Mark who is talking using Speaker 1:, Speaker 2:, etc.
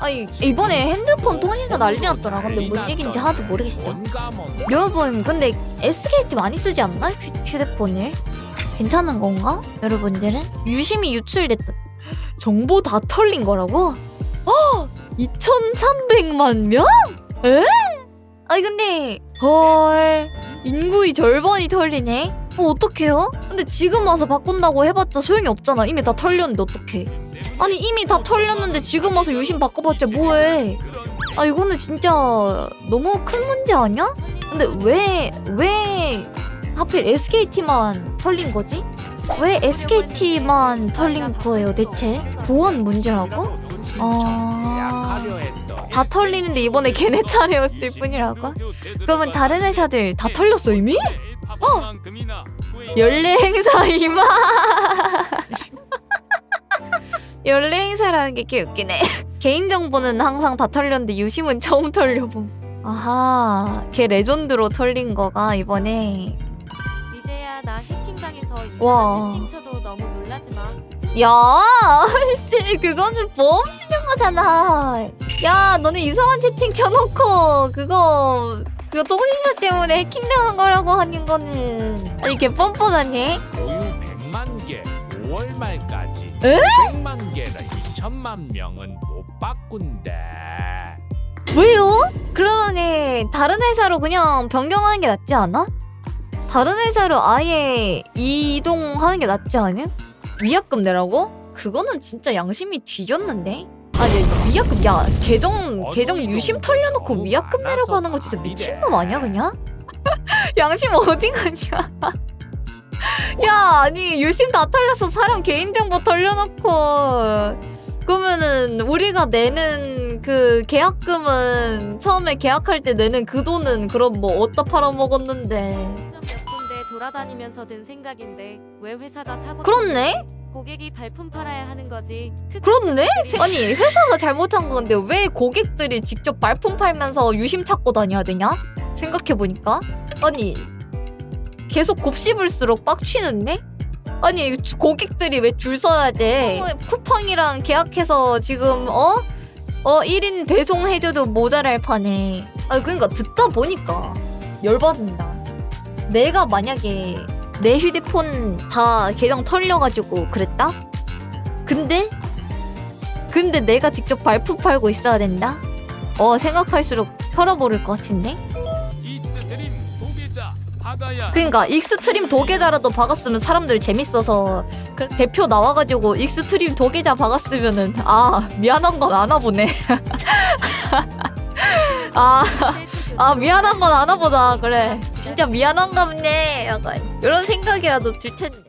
Speaker 1: 아니 이번에 핸드폰 통신사 난리 났더라 근데 뭔 얘기인지 하나도 모르겠어요 여러분 근데 SKT 많이 쓰지 않나? 휴, 휴대폰을 괜찮은 건가? 여러분들은? 유심히 유출됐다 정보 다 털린 거라고? 어! 2,300만 명? 에? 아니 근데 헐 인구의 절반이 털리네? 어 어떡해요? 근데 지금 와서 바꾼다고 해봤자 소용이 없잖아 이미 다 털렸는데 어떡해 아니 이미 다 털렸는데 지금 와서 유심 바꿔봤자 뭐해 아 이거는 진짜 너무 큰 문제 아니야? 근데 왜 왜 하필 SKT만 털린 거지? 왜 SKT만 털린 거예요 대체? 보안 문제라고? 아... 다 털리는데 이번에 걔네 차례였을 뿐이라고? 그러면 다른 회사들 다 털렸어 이미? 어! 연례 행사 이마 연례 행사라는 게 개웃기네 개인정보는 항상 다 털렸는데 유심은 처음 털려봄 아하 걔 레전드로 털린 거가 이번에
Speaker 2: 이제야 나 해킹당해서
Speaker 1: 와.
Speaker 2: 이상한 채팅 쳐도 너무 놀라지 마.
Speaker 1: 야, 씨, 그거는 보험 치는 거잖아. 야, 너네 이상한 채팅 켜놓고 그거 그거 통신사 때문에 해킹당한 거라고 하는 거는 아니 걔 뻔뻔하네.
Speaker 3: 보유 100만 개 5월 말까지
Speaker 1: 에?
Speaker 3: 100만 개를 2천만 명은 못 바꾼대.
Speaker 1: 왜요? 그러면은 다른 회사로 그냥 변경하는 게 낫지 않아? 다른 회사로 아예 이동하는 게 낫지 않음? 위약금 내라고? 그거는 진짜 양심이 뒤졌는데? 아니 위약금 야 계정 계정 유심 털려놓고 위약금 내라고 하는 거 진짜 미친놈 아니야 그냥? 양심 어디 가냐? 야 아니 유심 다 털려서 사람 개인정보 털려놓고 그러면은 우리가 내는 그 계약금은 처음에 계약할 때 내는 그 돈은 그럼 뭐 어디다 팔아먹었는데
Speaker 2: 몇 군데 돌아다니면서 든 생각인데 왜 회사가 사고
Speaker 1: 그렇네?
Speaker 2: 고객이 발품 팔아야 하는 거지. 특-
Speaker 1: 그렇네? 아니 회사가 잘못한 건데 왜 고객들이 직접 발품 팔면서 유심 찾고 다녀야 되냐? 생각해보니까 아니 계속 곱씹을수록 빡치는데? 아니 고객들이 왜 줄 서야 돼? 쿠팡이랑 계약해서 지금 어? 어 1인 배송해줘도 모자랄 판에 아 그러니까 듣다 보니까 열받는다 내가 만약에 내 휴대폰 다 계정 털려가지고 그랬다? 근데 근데 내가 직접 발품 팔고 있어야 된다? 어 생각할수록 혈압오를 것 같은데? 그러니까 익스트림 도계자라도 박았으면 사람들 재밌어서 그 대표 나와가지고 익스트림 도계자 박았으면은 아 미안한 건 아나 보네. 아, 아 미안한 건 아나 보다 그래. 진짜 미안한가 보네. 약간 이런 생각이라도 들 텐데